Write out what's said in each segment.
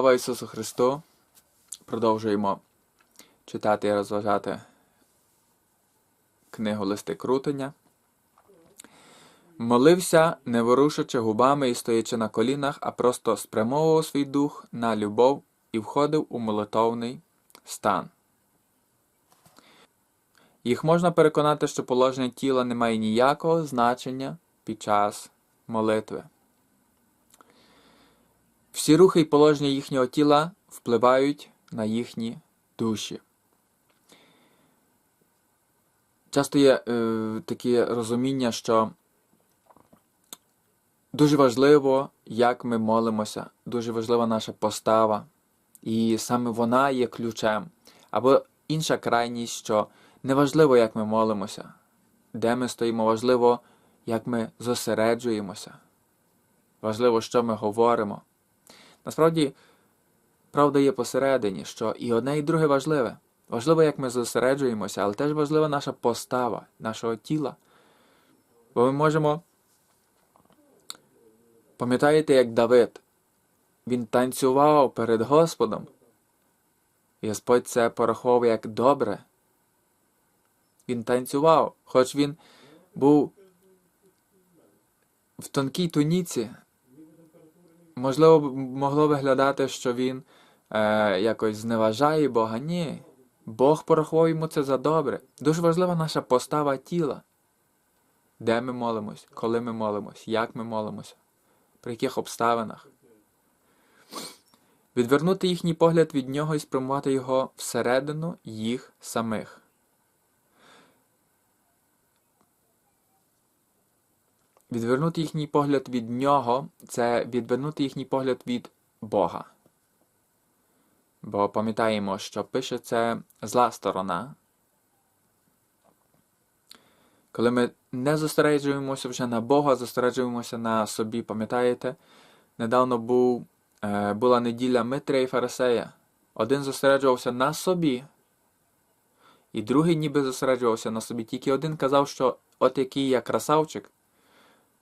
Слава Ісусу Христу! Продовжуємо читати і розважати книгу Листи Крутення. Молився, не ворушачи губами і стоячи на колінах, а просто спрямовував свій дух на любов і входив у молитовний стан. Їх можна переконати, що положення тіла не має ніякого значення під час молитви. Всі рухи і положення їхнього тіла впливають на їхні душі. Часто є е, таке розуміння, що дуже важливо, як ми молимося, дуже важлива наша постава, і саме вона є ключем. Або інша крайність, що неважливо, як ми молимося, де ми стоїмо, важливо, як ми зосереджуємося. Важливо, що ми говоримо. Насправді, правда є посередині, що і одне, і друге важливе. Важливо, як ми зосереджуємося, але теж важлива наша постава, нашого тіла. Бо ми можемо. Пам'ятаєте, як Давид? Він танцював перед Господом. І Господь це порахував як добре. Він танцював, хоч він був в тонкій туніці, можливо, могло виглядати, що він е, якось зневажає Бога. Ні. Бог порахував йому це за добре. Дуже важлива наша постава тіла. Де ми молимось, коли ми молимось, як ми молимося, при яких обставинах. Відвернути їхній погляд від нього і спрямувати його всередину їх самих. Відвернути їхній погляд від нього це відвернути їхній погляд від Бога. Бо пам'ятаємо, що пише це зла сторона. Коли ми не зосереджуємося вже на Бога, зосереджуємося на собі, пам'ятаєте? Недавно був, е, була неділя Митря і Фарисея. Один зосереджувався на собі, і другий ніби зосереджувався на собі. Тільки один казав, що от який я красавчик,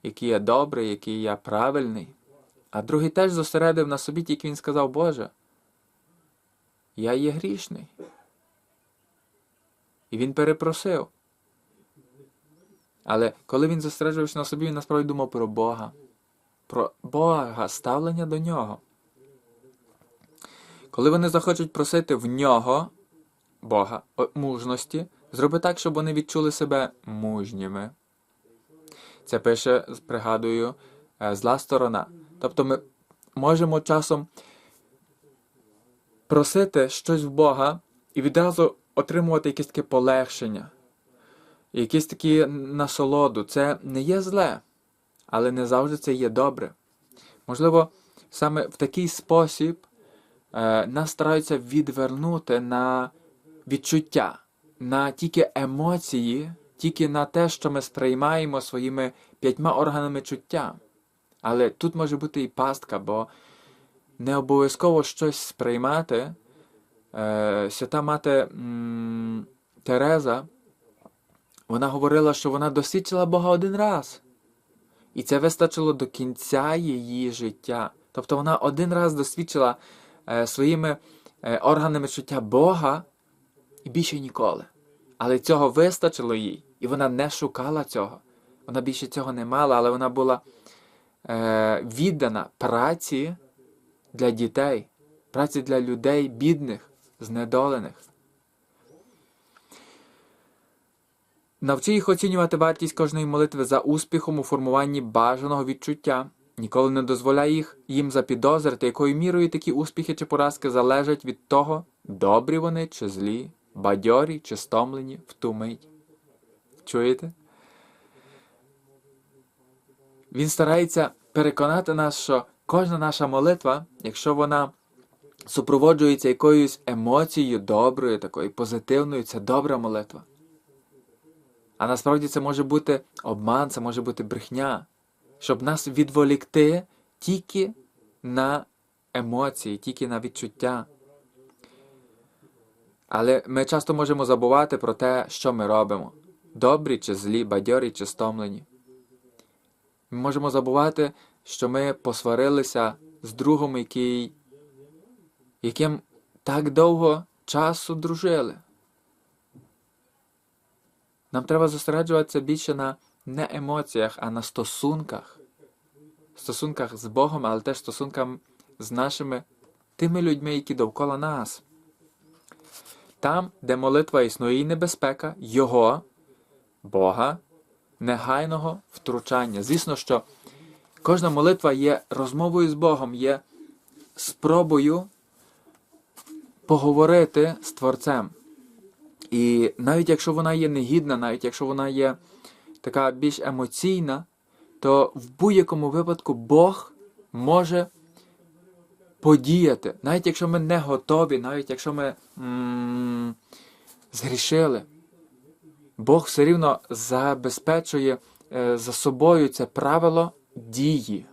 який я добрий, який я правильний. А другий теж зосередив на собі, тільки він сказав, Боже, я є грішний. І він перепросив. Але коли він зосереджувався на собі, він насправді думав про Бога, про Бога, ставлення до нього. Коли вони захочуть просити в нього, Бога, мужності, зроби так, щоб вони відчули себе мужніми. Це пише, пригадую, зла сторона. Тобто ми можемо часом просити щось в Бога і відразу отримувати якесь таке полегшення, якісь такі насолоду. Це не є зле, але не завжди це є добре. Можливо, саме в такий спосіб е, нас стараються відвернути на відчуття, на тільки емоції, тільки на те, що ми сприймаємо своїми п'ятьма органами чуття. Але тут може бути і пастка, бо не обов'язково щось сприймати. Е, Свята мати Тереза, вона говорила, що вона досвідчила Бога один раз. І це вистачило до кінця її життя. Тобто вона один раз досвідчила е, своїми е, органами чуття Бога і більше ніколи. Але цього вистачило їй, і вона не шукала цього. Вона більше цього не мала, але вона була е, віддана праці для дітей, праці для людей бідних, знедолених. Навчи їх оцінювати вартість кожної молитви за успіхом у формуванні бажаного відчуття. Ніколи не дозволяй їх їм запідозрити, якою мірою такі успіхи чи поразки залежать від того, добрі вони чи злі, бадьорі чи стомлені в ту мить. Чуєте? Він старається переконати нас, що кожна наша молитва, якщо вона супроводжується якоюсь емоцією доброю, такою позитивною, це добра молитва. А насправді це може бути обман, це може бути брехня, щоб нас відволікти тільки на емоції, тільки на відчуття. Але ми часто можемо забувати про те, що ми робимо добрі чи злі, бадьорі чи стомлені. Ми можемо забувати, що ми посварилися з другом, який яким так довго часу дружили. Нам треба зосереджуватися більше на не емоціях, а на стосунках. Стосунках з Богом, але теж стосунках з нашими тими людьми, які довкола нас. Там, де молитва існує і небезпека, Його, Бога, негайного втручання. Звісно, що кожна молитва є розмовою з Богом, є спробою поговорити з Творцем. І навіть якщо вона є негідна, навіть якщо вона є така більш емоційна, то в будь-якому випадку Бог може подіяти, навіть якщо ми не готові, навіть якщо ми м згрішили. Бог все рівно забезпечує е, за собою це правило дії.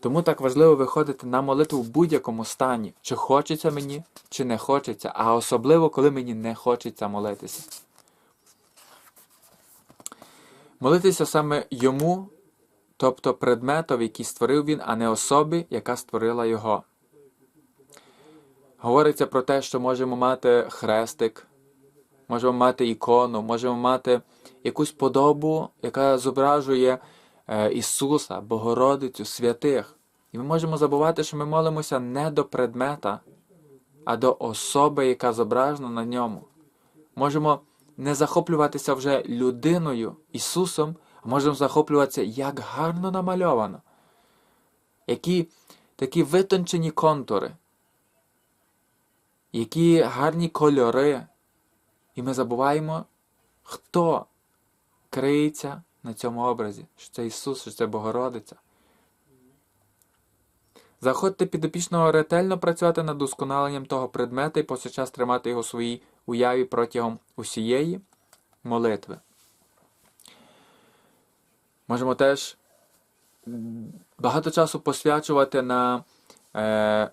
Тому так важливо виходити на молитву в будь-якому стані, чи хочеться мені, чи не хочеться, а особливо, коли мені не хочеться молитися. Молитися саме йому, тобто предметові, який створив він, а не особі, яка створила його. Говориться про те, що можемо мати хрестик, можемо мати ікону, можемо мати якусь подобу, яка зображує е, Ісуса, Богородицю, святих. І ми можемо забувати, що ми молимося не до предмета, а до особи, яка зображена на ньому. Можемо не захоплюватися вже людиною, Ісусом, а можемо захоплюватися, як гарно намальовано. Які такі витончені контури, які гарні кольори. І ми забуваємо, хто криється на цьому образі, що це Ісус, що це Богородиця. Заходьте підопічного ретельно працювати над досконаленням того предмета і повсякчас тримати його у своїй уяві протягом усієї молитви. Можемо теж багато часу посвячувати на е,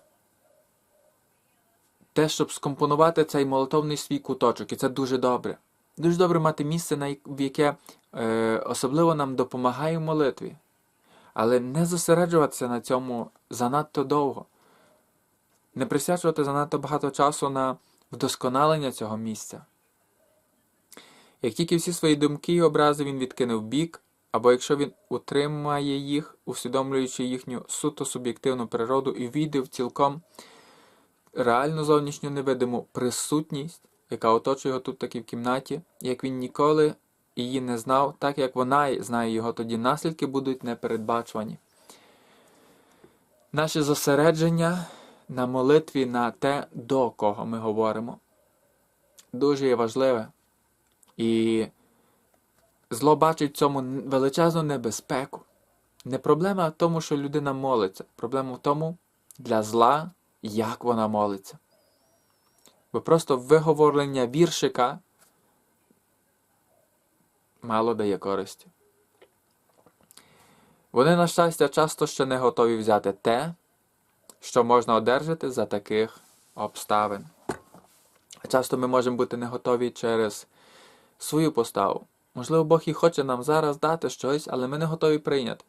те, щоб скомпонувати цей молитовний свій куточок. І це дуже добре. Дуже добре мати місце, в яке е, особливо нам допомагає в молитві. Але не зосереджуватися на цьому занадто довго, не присвячувати занадто багато часу на вдосконалення цього місця. Як тільки всі свої думки і образи він відкинув бік, або якщо він утримає їх, усвідомлюючи їхню суто суб'єктивну природу і війде в цілком реальну зовнішню невидиму присутність, яка оточує його тут таки в кімнаті, як він ніколи її не знав, так як вона знає його, тоді наслідки будуть непередбачувані. Наше зосередження на молитві на те, до кого ми говоримо, дуже є важливе. І зло бачить в цьому величезну небезпеку. Не проблема в тому, що людина молиться. Проблема в тому, для зла, як вона молиться. Бо просто виговорення віршика мало дає користі. Вони, на щастя, часто ще не готові взяти те, що можна одержати за таких обставин. Часто ми можемо бути не готові через свою поставу. Можливо, Бог і хоче нам зараз дати щось, але ми не готові прийняти.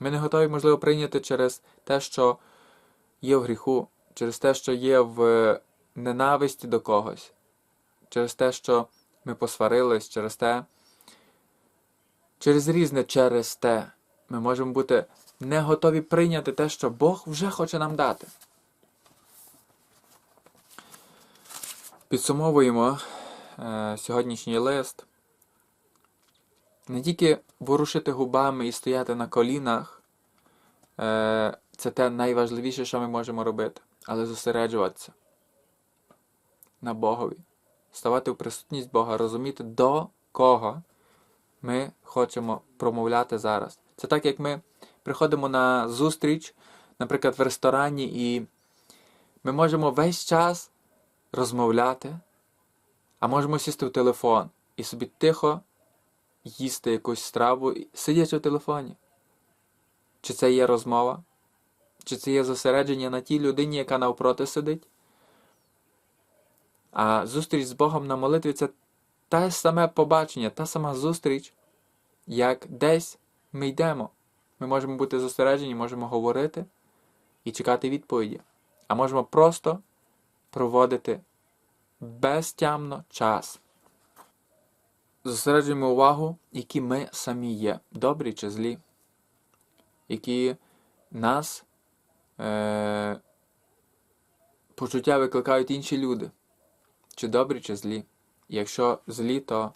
Ми не готові, можливо, прийняти через те, що є в гріху, через те, що є в ненависті до когось, через те, що ми посварились, через те, через різне через те, ми можемо бути не готові прийняти те, що Бог вже хоче нам дати. Підсумовуємо е, сьогоднішній лист. Не тільки ворушити губами і стояти на колінах, е, це те найважливіше, що ми можемо робити, але зосереджуватися на Богові, ставати в присутність Бога, розуміти, до кого ми хочемо промовляти зараз. Це так, як ми приходимо на зустріч, наприклад, в ресторані, і ми можемо весь час розмовляти, а можемо сісти в телефон і собі тихо їсти якусь страву, сидячи в телефоні. Чи це є розмова? Чи це є зосередження на тій людині, яка навпроти сидить? А зустріч з Богом на молитві це те саме побачення, та сама зустріч, як десь ми йдемо. Ми можемо бути зосереджені, можемо говорити і чекати відповіді. а можемо просто проводити безтямно час. Зосереджуємо увагу, які ми самі є, добрі чи злі, які нас е, почуття викликають інші люди, чи добрі, чи злі. Якщо злі, то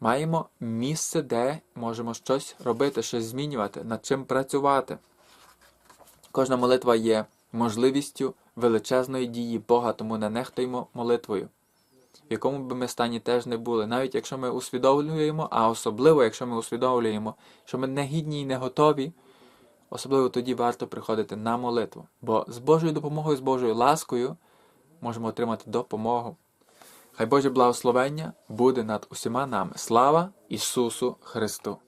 маємо місце, де можемо щось робити, щось змінювати, над чим працювати. Кожна молитва є можливістю величезної дії Бога, тому не нехтуємо молитвою, в якому би ми стані теж не були, навіть якщо ми усвідомлюємо, а особливо, якщо ми усвідомлюємо, що ми не гідні і не готові, особливо тоді варто приходити на молитву. Бо з Божою допомогою, з Божою ласкою можемо отримати допомогу. Хай Боже благословення буде над усіма нами. Слава Ісусу Христу!